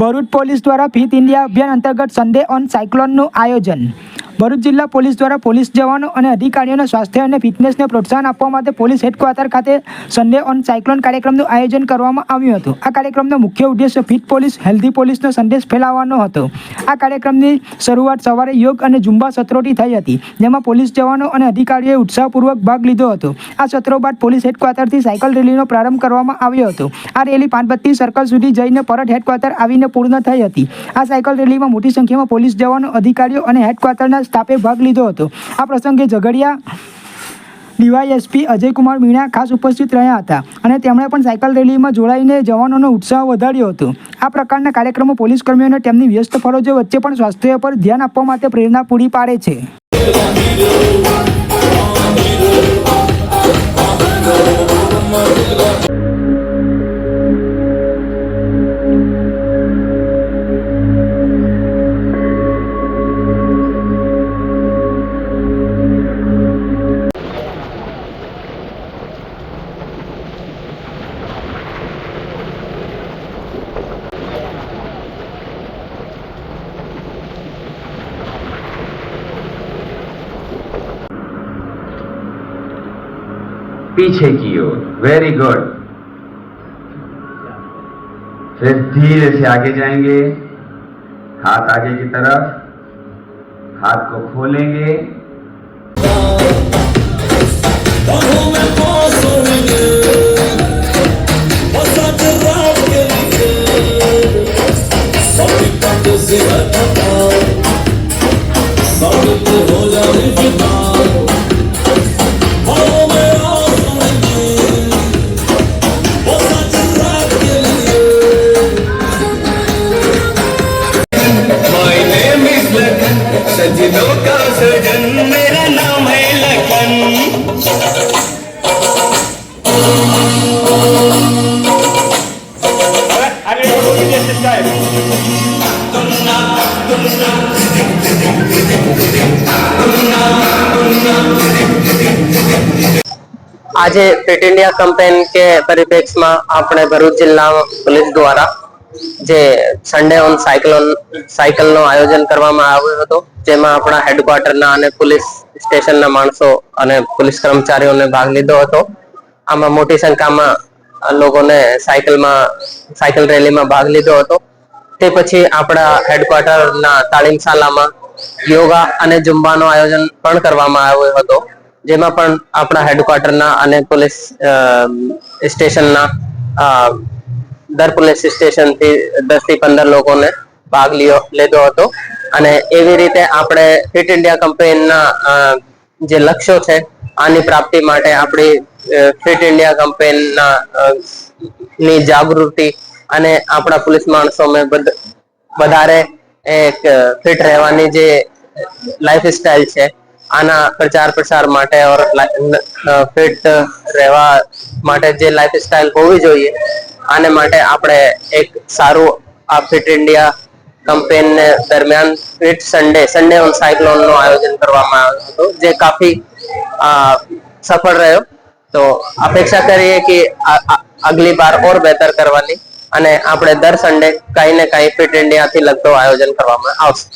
Bharuch police દ્વારા fit India અભિયાન અંતર્ગત સન્ડે ઓન સાયક્લોનનું આયોજન. ભરૂચ જિલ્લા પોલીસ દ્વારા પોલીસ જવાનો અને અધિકારીઓના સ્વાસ્થ્ય અને ફિટનેસને પ્રોત્સાહન આપવા માટે પોલીસ હેડક્વાર્ટર ખાતે સન્ડે ઓન સાયક્લોન કાર્યક્રમનું આયોજન કરવામાં આવ્યું હતું. આ કાર્યક્રમનો મુખ્ય ઉદ્દેશ્ય ફિટ પોલીસ, હેલ્ધી પોલીસનો સંદેશ ફેલાવવાનો હતો. આ કાર્યક્રમની શરૂઆત સવારે યોગ અને ઝુંબા સત્રોથી થઈ હતી, જેમાં પોલીસ જવાનો અને અધિકારીઓએ ઉત્સાહપૂર્વક ભાગ લીધો હતો. આ સત્રો બાદ પોલીસ હેડક્વાર્ટરથી સાયકલ રેલીનો પ્રારંભ કરવામાં આવ્યો હતો. આ રેલી પાનબત્તી સર્કલ સુધી જઈને પરત હેડક્વાર્ટર આવીને પૂર્ણ થઈ હતી. આ સાયકલ રેલીમાં મોટી સંખ્યામાં પોલીસ જવાનો, અધિકારીઓ અને હેડક્વાર્ટરના સ્ટાફે ભાગ લીધો હતો. આ પ્રસંગે ઝઘડિયા ડીવાયએસપી અજયકુમાર મીણા ખાસ ઉપસ્થિત રહ્યા હતા અને તેમણે પણ સાયકલ રેલીમાં જોડાઈને જવાનોનો ઉત્સાહ વધાર્યો હતો. આ પ્રકારના કાર્યક્રમો પોલીસ કર્મીઓને તેમની વ્યસ્ત ફરજો વચ્ચે પણ સ્વાસ્થ્ય પર ધ્યાન આપવા માટે પ્રેરણા પૂરી પાડે છે. पीछे की ओर। वेरी गुड फिर धीरे से आगे जाएँगे। हाथ आगे की तरफ़। हाथ को खोलेंगे। My name is Lakan, सजनों का सजन मेरा नाम है लखन આજે ફિટ ઇન્ડિયા કેમ્પેન કે પરિપ્રેક્ષમાં આપણે ભરૂચ જિલ્લા પોલીસ દ્વારા જે સન્ડે ઓન સાયકલ સાયકલનું આયોજન કરવામાં આવ્યું હતું, જેમાં આપણા હેડક્વાર્ટરના અને પોલીસ સ્ટેશનના માણસો અને પોલીસ કર્મચારીઓને ભાગ લીધો હતો. આમાં મોટી સંખ્યામાં લોકોને સાયકલમાં, સાયકલ રેલીમાં ભાગ લીધો હતો. તે પછી આપણા હેડક્વાર્ટરના તાલીમ શાલામાં યોગા અને જુમ્બાનો આયોજન પણ કરવામાં આવ્યો હતો, જેમાં પણ આપણા હેડક્વાર્ટરના અને પોલીસ સ્ટેશનના દર પોલીસ સ્ટેશનથી દસથી પંદર લોકોને ભાગ લીધો હતો. અને એવી રીતે આપણે ફિટ ઇન્ડિયા કમ્પેનના જે લક્ષ્યો છે, આની પ્રાપ્તિ માટે આપણી ફિટ ઇન્ડિયા કમ્પેનના ની જાગૃતિ અને આપણા પોલીસ માણસોમાં બધ- વધારે એક ફિટ રહેવાની જે લાઈફ સ્ટાઇલ છે, આના પ્રચાર પ્રસાર માટે ઓર ફિટ રહેવા માટે જે લાઈફ સ્ટાઇલ હોવી જોઈએ આને માટે આપણે એક સારું આ ફિટ ઇન્ડિયા કમ્પેન દરમિયાન ફિટ સન્ડે સન્ડે ઓન સાયક્લોનનું આયોજન કરવામાં આવ્યું હતું, જે કાફી સફળ રહ્યો. તો અપેક્ષા કરીએ કે અગલી બાર ઓર બહેતર કરવાની અને આપણે દર સન્ડે કઈ ને કઈ ફિટ ઇન્ડિયા થી લગતો આયોજન કરવામાં આવશે.